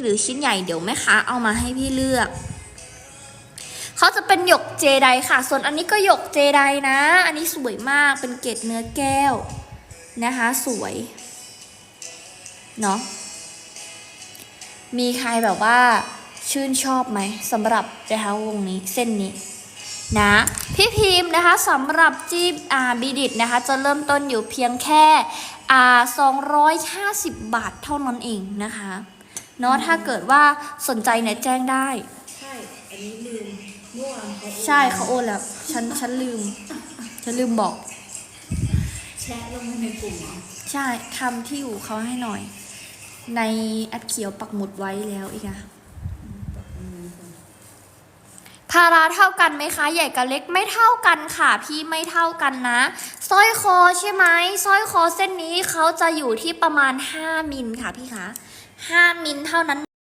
หรือชิ้นใหญ่เดี๋ยวแม่ค้าเอามาให้พี่เลือกเขาจะเป็นหยกเจไดค่ะ ส่วนอันนี้ก็หยกเจไดนะ อันนี้สวยมากเป็นเกล็ดเนื้อแก้วนะคะ สวยเนาะมีใครแบบว่าชื่นชอบไหมสำหรับนะคะวงนี้เส้นนี้นะพี่พิมพ์นะคะสำหรับจีบอ่าบีดิดนะคะ จะเริ่มต้นอยู่เพียงแค่อ่า250 บาทเท่านั้นเองนะคะ เนาะถ้าเกิดว่าสนใจเนี่ยแจ้งได้ ใช่ อันนี้ลืมเมื่อวานเขาใช่เขาโอนแล้วฉันฉันลืม ฉันลืมบอก แชร์ลงในกลุ่มเหรอใช่ทำที่อยู่เขาให้หน่อย ในแอดเขียวปักหมุดไว้แล้วอีกอะภาระเท่ากันไหมคะ ใหญ่กับเล็กไม่เท่ากันค่ะ พี่ไม่เท่ากันนะสร้อยคอใช่ไหมสร้อยคอเส้นนี้เขาจะอยู่ที่ประมาณ 5มิลค่ะพี่คะ 5 มิลเท่านั้น